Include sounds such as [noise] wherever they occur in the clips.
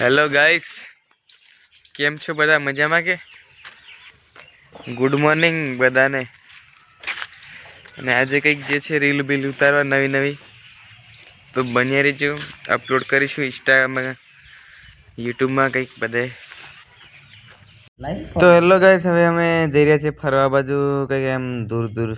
Hello guys કેમ છો બધા? મજામાં કે? ગુડ મોર્નિંગ બધાને. અને આજે કંઈક જે છે રીલ બીલ ઉતારવા નવી નવી. તો બન્યા રહીજો. અપલોડ કરીશું ઇન્સ્ટામાં યુટ્યુબમાં કંઈક બધે. તો હેલો ગાઈસ હવે અમે જઈ રહ્યા છીએ ફરવા બાજુ કંઈક એમ દૂર દૂર.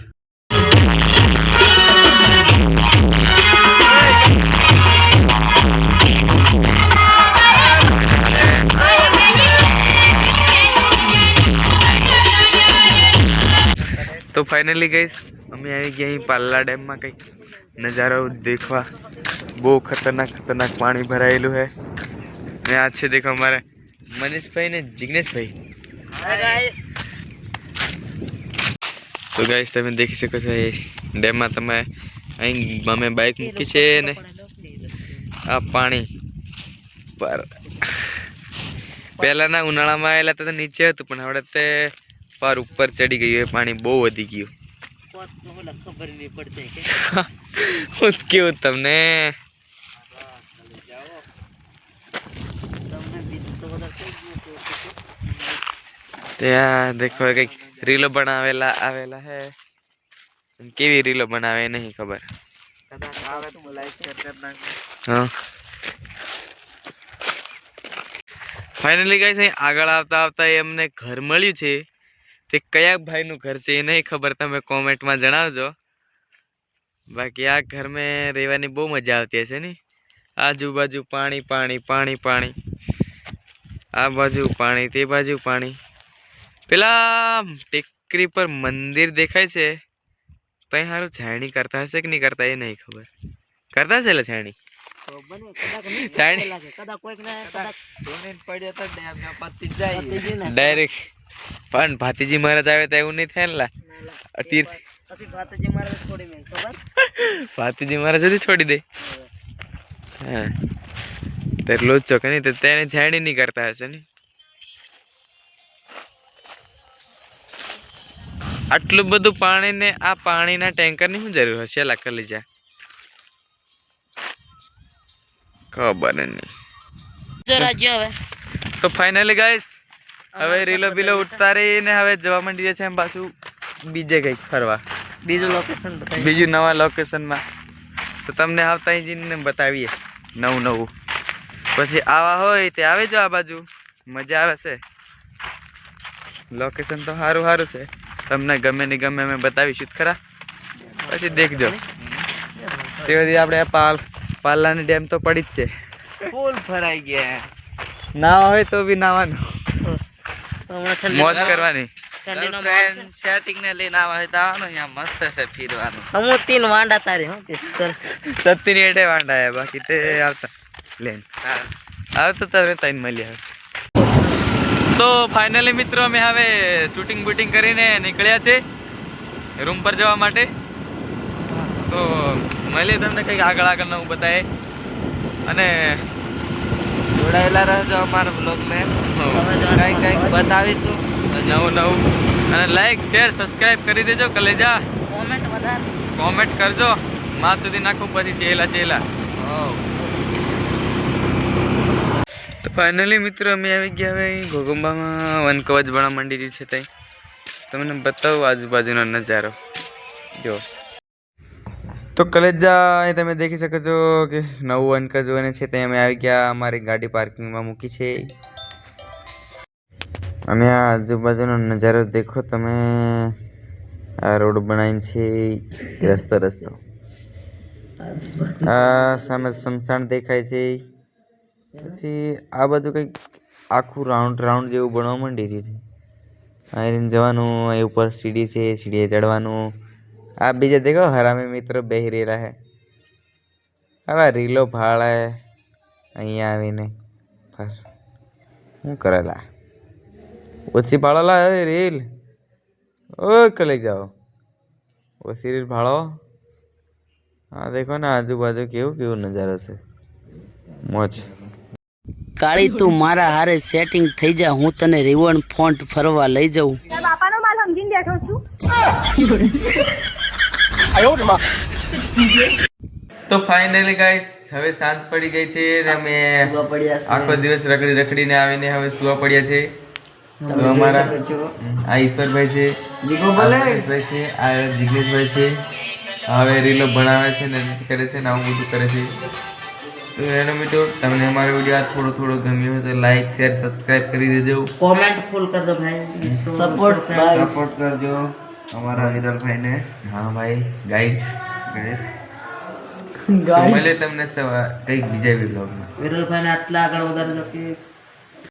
તો ફાઇનલી ગઈશ અમે આવી ગયા અહીં પાલ્લા ડેમમાં કંઈક. નજારો દેખવા. બહુ ખતરનાક ખતરનાક પાણી ભરાયેલું છે ને આ છે દેખો અમારે મનીષભાઈ ને જિગ્નેશભાઈ. તો ગાઈસ તમે દેખી શકો છો એ ડેમમાં તમે અહીં અમે બાઇક મૂકી છે ને આ પાણી પર. પહેલાંના ઉનાળામાં આવેલા તો નીચે હતું પણ હવે તે પાર ઉપર ચડી ગયું એ પાણી બહુ વધી ગયું. ખબર નહીં પડતી હું કેવું તમને? કઈ ત્યાં દેખો કંઈક રીલો બનાવેલા આવેલા હે. કેવી રીલો બનાવે નહીં ખબર. ફાઇનલી ગાઈસ આગળ આવતા આવતા એ અમને ઘર મળ્યું છે. તે કયા ભાઈનું ઘર છે એ નહીં ખબર તમે કોમેન્ટમાં જણાવજો. બાકી આ ઘર મેં રહેવાની બહુ મજા આવતી હશે ને? આજુબાજુ પાણી પાણી પાણી પાણી. આ બાજુ પાણી તે બાજુ પાણી. પેલા ટેકરી પર મંદિર દેખાય છે. પછી સારું છાણી કરતા હશે કે નહીં કરતા એ નહીં ખબર. કરતા હશે એટલે પતી ડાયરેક્ટ પણ ભાતીજી મહારાજ આવે તો એવું નહીં થાય ને છોડી ખબર? ભાતીજી મહારાજ સુધી છોડી દે. હા. તો એટલું જ નહીં? તો તેને છેડી નહીં કરતા હશે ને? આટલું બધું પાણી ને આ પાણીના ટેન્કરની શું જરૂર હશે લા કલીજા? ખબર નહીં. જરા જો તો ફાઇનલી ગાઈસ હવે રીલો બીલો ઉતારીને હવે જવા માંડીએ છીએ એમ પાછું બીજે કંઈક ફરવા. બીજું લોકેશન બીજું નવા લોકેશનમાં તો તમને આવતા અહીં જઈને બતાવીએ નવું નવું. પછી આવા હોય તે આવે જો આ બાજુ. મજા આવે છે. લોકેશન તો સારું સારું છે. તમને ગમે ને ગમે અમે બતાવીશું ખરા. પછી દેખજો. તે બધી આપણે પાલ પાલાની ડેમ તો પડી જ છે. ફૂલ ફરાઈ ગયા. નાવા હોય તો બી નાવાનું. મોજ કરવાની. હું હું બાકી તે આવતા. લેન આવતો તમે તઈને મળી આવે. તો ફાઇનલી મિત્રો અમે હવે શૂટિંગ બૂટિંગ કરીને નીકળ્યા છે રૂમ પર જવા માટે. તો મળીએ તમને કંઈક આગળ આગળ નવું બતાવે અને જોડાયેલા રહેજો અમારા બ્લોગ ને કઈ કંઈક બતાવીશું. નવું નવું. અને લાઈક શેર સબસ્ક્રાઈબ કરી દેજો કલેજા. કોમેન્ટ વધારે. કોમેન્ટ કરજો. માં સુધી નાખું પછી શેલા શેલા તો ફાઇનલી મિત્રો અમે આવી ગયા હવે અહીં ઘોગંબામાં વન કવચ ભણા માંડી છે ત્યાં તમને બતાવું આજુબાજુનો નજારો. જો. તો કલેજા અહીં તમે દેખી શકો છો કે નવું વન અને છે ત્યાં અમે આવી ગયા, અમારી ગાડી પાર્કિંગમાં મૂકી છે. અને આ આજુબાજુનો નજારો દેખો તમે. આ રોડ બનાવીને છે રસ્તો રસ્તો. આ સામે સમસાણ દેખાય છે. પછી આ બધું કંઈક આખું રાઉન્ડ રાઉન્ડ જેવું બનવા માંડી રહ્યું છે. અહીં જવાનું એ ઉપર સીડી છે, સીડીએ ચડવાનું. આ બીજા દેખો હરામી મિત્રો બેહી રહેલા હે. હવે રીલો ભાળે અહીંયા આવીને. શું કરેલા? ઓછી ભાળો લા રીલ. ઓ કલી જાઓ. ઓછી રીલ ભાળો. હા દેખો ને આજુબાજુ કેવું કેવું નજારો છે. મોજ. કાળી તું મારા હારે સેટિંગ થઈ જા હું તને રિવન ફોન્ટ ફરવા લઈ જાઉં. બાપાનો માલ સમજીને બેઠો છું. [laughs] તો ફાઇનલી ગાઈસ હવે સાંજ પડી ગઈ છે અને અમે આખો દિવસ રખડી રખડીને આવીને હવે સુવા પડ્યા છે. તો અમારા આ ઈશ્વરભાઈ છે. મહેશભાઈ છે આ જિગ્નેશભાઈ છે. હવે રીલો ભણાવે છે ને કરે છે ને આવું બધું કરે છે. તો એનો મિત્રો તમને અમારો વીડિયો આ થોડો થોડો ગમ્યો હોય તો લાઈક શેર સબસ્ક્રાઇબ કરી દેજો. કોમેન્ટ ફૂલ કરજો ભાઈ. સપોર્ટ સપોર્ટ કરજો. અમારા વિરલભાઈને. હા ભાઈ ગાઈસ ગાઈસ ગાઈસ મળે તમને સવા કંઈક બીજા વિડીયોમાં વિરલભાઈ ને આટલા આગળ વધારે કે